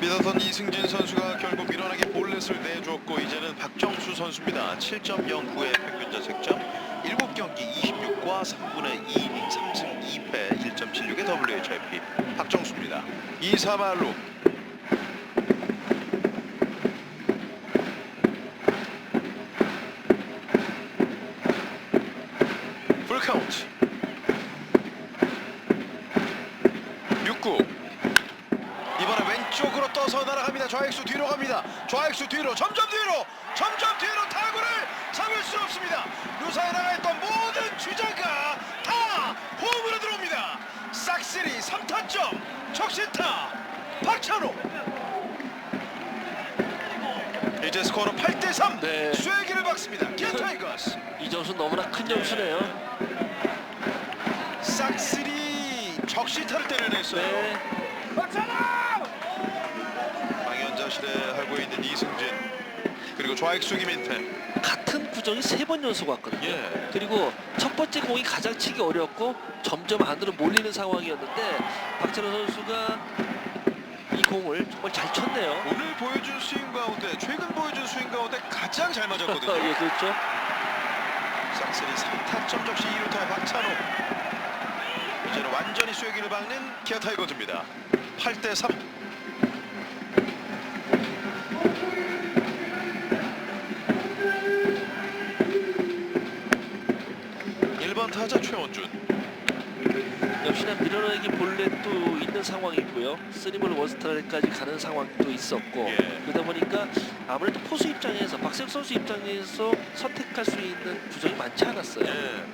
앞비다던 이승진 선수가 결국 밀어내기 볼넷을 내줬고 이제는 박정수 선수입니다. 7.09의 평균 자책점 7경기 26과 3분의 2이닝 3승 2패 1.76의 WHIP 박정수입니다. 2사 말로 풀카운트 6구 이번에 왼쪽으로 떠서 날아갑니다. 좌익수 뒤로 갑니다. 좌익수 뒤로 점점 뒤로 점점 뒤로 타구를 잡을 수 없습니다. 루사에 나가있던 모든 주자가 다 홈으로 들어옵니다. 싹쓸이 3타점 적시타 박찬호 이제 스코어는 8대3 네. 쐐기를 박습니다. 기아 타이거스 이 점수 너무나 큰 점수네요. 싹쓸이 적시타를 때려냈어요. 네. 방현자실에 하고 있는 이승진 그리고 좌익수 김인태 같은 구정이 세 번 연속 왔거든요. 예. 그리고 첫 번째 공이 가장 치기 어렵고 점점 안으로 몰리는 상황이었는데 박찬호 선수가 이 공을 정말 잘 쳤네요. 오늘 보여준 스윙 가운데 최근 보여준 스윙 가운데 가장 잘 맞았거든요. 예, 그렇죠. 싹쓸이 3타점 적시 2루타의 박찬호 이제는 완전히 쐐기를 박는 기아 타이거즈입니다. 8대 3 타자 최원준 역시나 밀어내기 볼넷도 있는 상황이고요. 쓰리볼 원스트라이크까지 가는 상황도 있었고 예. 그러다 보니까 아무래도 포수 입장에서 박세욱 선수 입장에서 선택할 수 있는 구정이 많지 않았어요. 예.